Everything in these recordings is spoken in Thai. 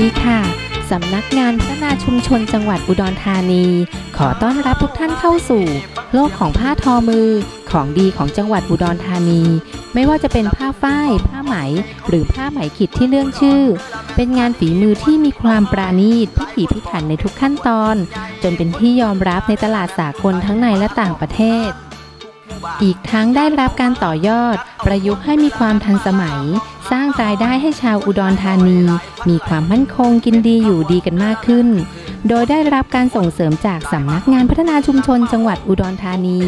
ดีค่ะ สำนักงานพัฒนาชุมชนจังหวัดอุดรธานี ขอต้อนรับทุกท่านเข้าสู่ โลกของผ้าทอมือของดีของจังหวัดอุดรธานี ไม่ว่าจะเป็นผ้าฝ้าย ผ้าไหม หรือผ้าไหมขิดที่เรื่องชื่อ เป็นงานฝีมือที่มีความปราณีตพิถีพิถันในทุกขั้นตอน จนเป็นที่ยอมรับในตลาดสากลทั้งในและต่างประเทศ อีกทั้งได้รับการต่อยอด ประยุกต์ให้มีความทันสมัย สร้างรายได้ให้ชาวอุดรธานี มีความมั่นคงกินดีอยู่ดีกันมากขึ้น โดยได้รับการส่งเสริมจากสำนักงานพัฒนาชุมชนจังหวัดอุดรธานี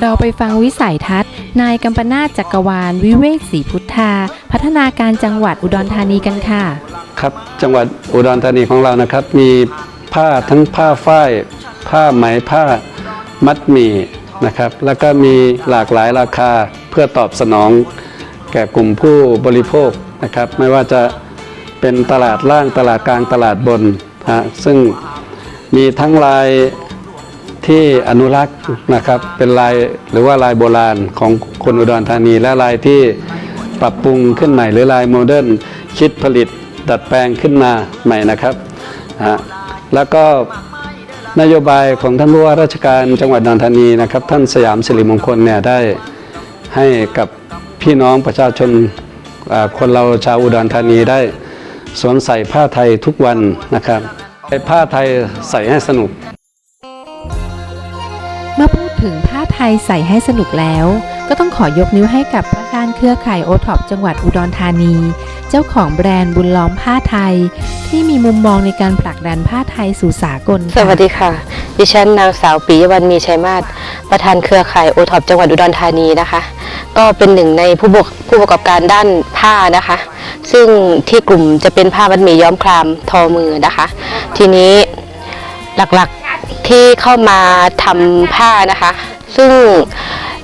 เราไปฟังวิสัยทัศน์ นายกัมปนาจักรวาล วิเวกศรีพุทธา พัฒนาการจังหวัดอุดรธานีกันค่ะ ครับจังหวัดอุดรธานีของเรานะครับ มีผ้าทั้งผ้าฝ้ายผ้าไหมผ้ามัดหมี่ นะครับ แล้วก็มีหลากหลายราคาเพื่อตอบสนอง แก่กลุ่มผู้บริโภคนะครับ ไม่ว่าจะเป็นตลาดล่างตลาดกลางตลาดบนฮะซึ่งมีทั้งลายที่อนุรักษ์นะครับเป็นลายหรือว่าลายโบราณของคนอุดรธานี และลายที่ปรับปรุงขึ้นใหม่หรือลายโมเดิร์นคิดผลิตดัดแปลงขึ้นมาใหม่นะครับฮะแล้วก็ นโยบายของท่านผู้ว่าราชการจังหวัดอุดรธานีนะครับ ท่านสยามสิริมงคลเนี่ยได้ให้กับพี่น้องประชาชนคนเราชาวอุดรธานีได้สวมใส่ผ้าไทยทุกวันนะครับไอ้ผ้าไทยใส่ให้สนุก เมื่อพูดถึงผ้าไทยใส่ให้สนุกแล้ว ก็ต้องขอยกนิ้วให้กับประธานเครือข่ายโอท็อปจังหวัดอุดรธานี เจ้าของแบรนด์บุญล้อมผ้าไทย ที่มีมุมมองในการผลักดันผ้าไทยสู่สากลสค่ะวัสดีค่ะ ดิฉันนางสาวปิยวันมีชัยมาศประธานเครือข่ายโอท็อปจังหวัดอุดรธานีนะคะ ก็เป็นหนึ่งในผู้บกผู้ประกอบการด้านผ้านะคะ ซึ่งที่กลุ่มจะเป็นผ้ามัดหมี่ย้อมครามทอมือนะคะ ทีนี้หลักๆที่เข้ามาทำผ้านะคะ ซึ่ง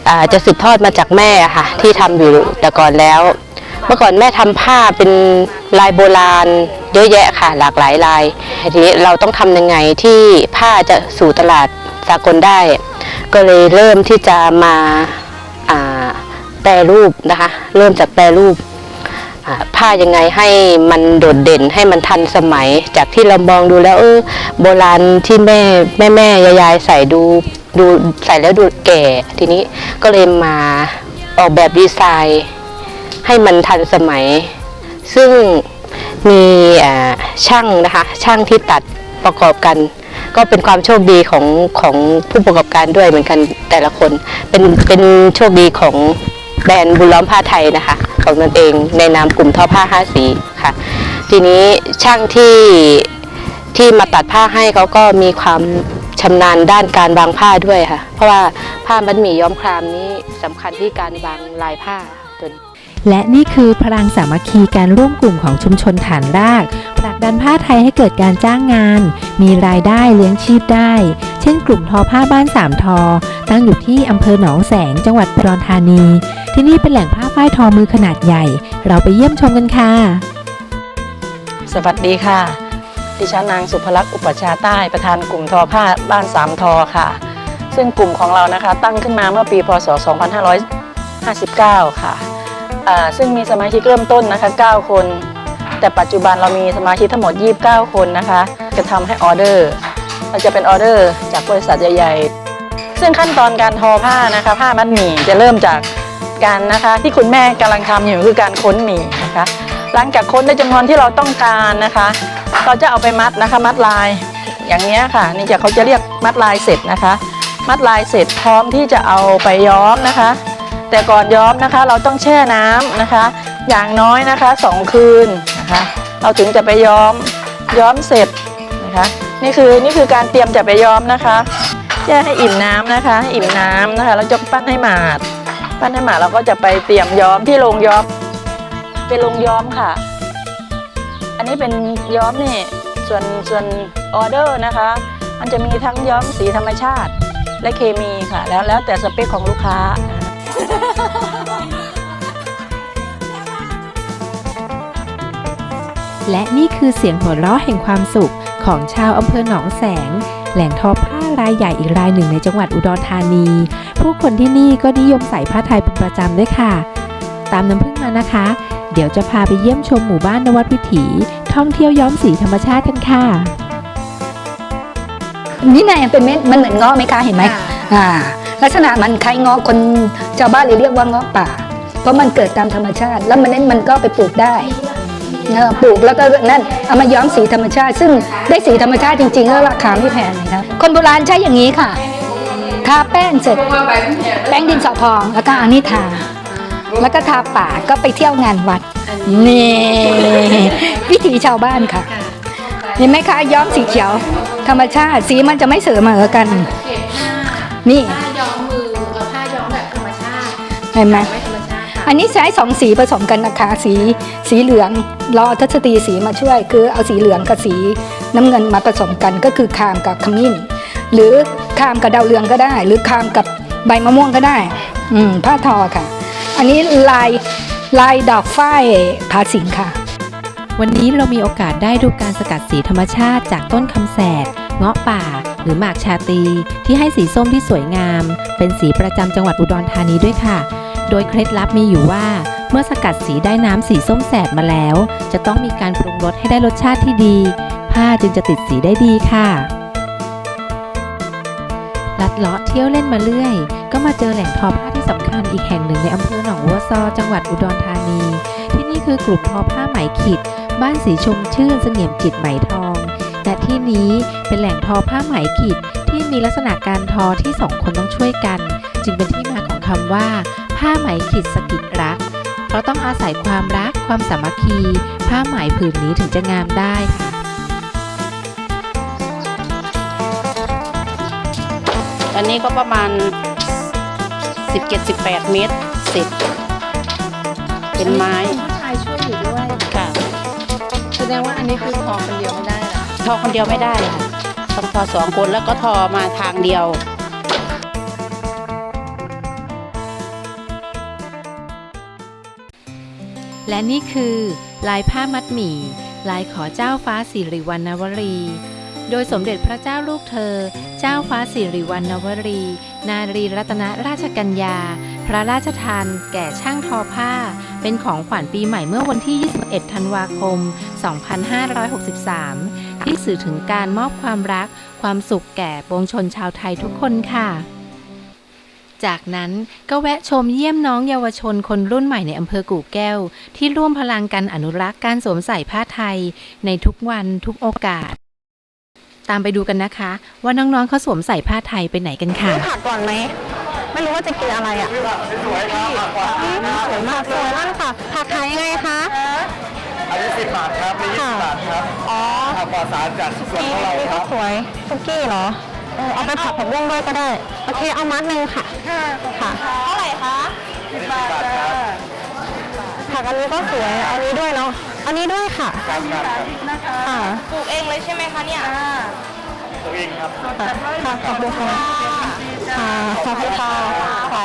อ่าจะสืบทอดมาจากแม่ะค่ะที่ทำอยู่แต่ก่อนแล้ว เมื่อก่อนแม่ทำผ้าเป็นลายโบราณ เยอะแยะค่ะ หลากหลายลาย ทีนี้เราต้องทำยังไงที่ผ้าจะสู่ตลาดสากลได้ ก็เลยเริ่มที่จะมาแปรรูปนะคะ เริ่มจากแปรรูปผ้ายังไงให้มันโดดเด่นให้มันทันสมัย จากที่เรามองดูแล้วเออโบราณที่แม่แม่แม่ยายยายใส่ดูดูใส่แล้วดูแก่ ทีนี้ก็เลยมาออกแบบดีไซน์ ให้มันทันสมัย ซึ่งมีช่างนะคะช่างที่ตัดประกอบกัน ก็เป็นความโชคดีของของผู้ประกอบการด้วยเหมือนกันแต่ละคน เป็นเป็นโชคดีของแบรนด์บุญล้อมผ้าไทยนะคะของตนเองในนามกลุ่มทอผ้าห้าสีค่ะ ทีนี้ช่างที่ที่มาตัดผ้าให้เขาก็มีความชำนาญด้านการวางผ้าด้วยค่ะ เพราะว่าผ้ามัดหมี่ย้อมครามนี้สำคัญที่การวางลายผ้า และนี่คือพลังสามัคคีการร่วมกลุ่มของชุมชนฐานรากผลักดันผ้าไทยให้เกิดการจ้างงาน มีรายได้เลี้ยงชีพได้ เช่นกลุ่มทอผ้าบ้านสามทอ ตั้งอยู่ที่อำเภอหนองแสงจังหวัดอุดรธานี ที่นี่เป็นแหล่งผ้าฝ้ายทอมือขนาดใหญ่ เราไปเยี่ยมชมกันค่ะ สวัสดีค่ะ ดิฉันนางสุภลักษณ์อุปชาใต้ประธานกลุ่มทอผ้าบ้านสามทอค่ะ ซึ่งกลุ่มของเรานะคะ ตั้งขึ้นมาเมื่อปีพศ 2559 ค่ะ ซึ่งมีสมาชิกเริ่มต้นนะคะ 9 คน แต่ปัจจุบันเรามีสมาชิกทั้งหมด 29 คนนะคะ จะทำให้ออเดอร์เราจะเป็นออเดอร์จากบริษัทใหญ่ ๆ ซึ่งขั้นตอนการทอผ้านะคะ ผ้ามัดหมี่จะเริ่มจากการนะคะ ที่คุณแม่กำลังทำอยู่คือการค้นหมี่นะคะ หลังจากค้นในจำนวนที่เราต้องการนะคะ เราจะเอาไปมัดนะคะมัดลาย อย่างนี้ค่ะนี่จะเขาจะเรียกมัดลายเสร็จนะคะ มัดลายเสร็จพร้อมที่จะเอาไปย้อมนะคะ แต่ก่อนย้อมนะคะ เราต้องแช่น้ำนะคะ อย่างน้อยนะคะสองคืนนะคะ เราถึงจะไปย้อมย้อมเสร็จนะคะ นี่คือนี่คือการเตรียมจะไปย้อมนะคะแช่ให้อิ่มน้ำนะคะให้อิ่มน้ำนะคะแล้วจะปั้นให้หมาด ปั้นให้หมาดเราก็จะไปเตรียมย้อมที่โรงย้อมเป็นโรงย้อมค่ะ อันนี้เป็นย้อมนี่ส่วนส่วนออเดอร์นะคะ มันจะมีทั้งย้อมสีธรรมชาติและเคมีค่ะ แล้วแล้วแต่สเปคของลูกค้า และนี่คือเสียงหัวเราะแห่งความสุขของชาวอำเภอหนองแสง แหล่งทอผ้ารายใหญ่อีกรายหนึ่งในจังหวัดอุดรธานี ผู้คนที่นี่ก็นิยมใส่ผ้าไทยเป็นประจำด้วยค่ะ ตามน้ำพึ่งมานะคะ เดี๋ยวจะพาไปเยี่ยมชมหมู่บ้านนวัดวิถีทท่องเที่ยวย้อมสีธรรมชาติกันค่ะ นี่ไงเป็นเม็ดมันเหมือนเงาะไหมคะเห็นไหมอ่า ลักษณะมันคล้ายงาะคนชาวบ้านเลยเรียกว่างาะป่า เพราะมันเกิดตามธรรมชาติ แล้วมันนั้นมันก็ไปปลูกได้ปลูกแล้วก็นั่นเอามาย้อมสีธรรมชาติ ซึ่งได้สีธรรมชาติจริงๆแล้วราคาไม่แพงนะครับคนโบราณใช้อย่างนี้ค่ะทาแป้งเสร็จแป้งดินสอพองแล้วก็อานี่ทา แล้วก็ทาปากก็ไปเที่ยวงานวัดนี่วิถีชาวบ้านค่ะเห็นไหมคะย้อมสีเขียว ธรรมชาติสีมันจะไม่เสมอกัน นี่ผ้าย้อมมือเอาผ้าย้อมแบบธรรมชาติเห็นไหมไม่ธรรมชาติค่ะอันนี้ใช้สองสีผสมกันนะคะสีสีเหลืองรอทัศตีสีมาช่วย คือเอาสีเหลืองกับสีน้ำเงินมาผสมกันก็คือคามกับขมิ้น หรือคามกับดาวเรืองก็ได้ หรือคามกับใบมะม่วงก็ได้ อืมผ้าทอค่ะ อันนี้ลายลายดอกฝ้ายผาสิงค่ะ วันนี้เรามีโอกาสได้ดูการสกัดสีธรรมชาติจากต้นคำแสด เงาะป่า หรือหมากชาตี ที่ให้สีส้มที่สวยงาม เป็นสีประจำจังหวัดอุดรธานีด้วยค่ะ โดยเคล็ดลับมีอยู่ว่า เมื่อสกัดสีได้น้ำสีส้มแสดมาแล้ว จะต้องมีการปรุงรสให้ได้รสชาติที่ดี ผ้าจึงจะติดสีได้ดีค่ะลัดเลาะเที่ยวเล่นมาเรื่อย ก็มาเจอแหล่งทอผ้าที่สำคัญอีกแห่งหนึ่งในอำเภอหนองวัวซอ จังหวัดอุดรธานี ที่นี่คือกลุ่มทอผ้าไหมขิด บ้านสีชมชื่นเสงี่ยมจิตไหมท องและที่นี้เป็นแหล่งทอผ้าไหมขิดที่มีลักษณะการทอที่สองคนต้องช่วยกัน จึงเป็นที่มาของคำว่า ผ้าไหมขิดสกิดรัก เพราะต้องอาศัยความรักความสามัคคี ผ้าไหมผืนนี้ถึงจะงามได้ค่ะอันนี้ก็ประมาณ 17-18 เมตรเสร็จเป็นไม้ชายช่วยอยู่ด้วย ค่ะ แสดงว่าอันนี้คือทอคนเดียวไม่ได้ละ ทอคนเดียวไม่ได้ค่ะต้องทอสองคนแล้วก็ทอมาทางเดียวและนี่คือลายผ้ามัดหมี่ ลายขอเจ้าฟ้าสิริวัณวรี โดยสมเด็จพระเจ้าลูกเธอ เจ้าฟ้าสิริวัณณวรี นารีรัตนราชกัญญา พระราชทานแก่ช่างทอผ้า เป็นของขวัญปีใหม่เมื่อวันที่ 21 ธันวาคม 2563 ที่สื่อถึงการมอบความรัก ความสุขแก่ปวงชนชาวไทยทุกคนค่ะ จากนั้นก็แวะชมเยี่ยมน้องเยาวชนคนรุ่นใหม่ในอำเภอกู่แก้ว ที่ร่วมพลังกันอนุรักษ์การสวมใส่ผ้าไทย ในทุกวันทุกโอกาส ตามไปดูกันนะคะ ว่าน้องๆเขาสวมใส่ผ้าไทยไปไหนกันค่ะ ผักก่อนไหม ไม่รู้ว่าจะกินอะไรอะสวยครับสวยมากสวยมากค่ะผักขายยังไงคะ อันนี้สิบบาทครับมียี่สิบบาทครับอ๋อทำปลอดสารจากสวนของเราครับสวยซุกี้เหรอเออเอาไปผัดผักบุ้งด้วยก็ได้ โอเค เอามัดหนึ่งค่ะ ค่ะเท่าไหร่คะ สิบบาทจ้าผักอันนี้ก็สวยอันนี้ด้วยเนาะ อันนี้ด้วยค่ะค่ะ ปลูกเองเลยใช่ไหมคะเนี่ยตัวเองครับ ค่ะ ขอบคุณค่ะ ค่ะ ขอบคุณค่ะ ค่ะ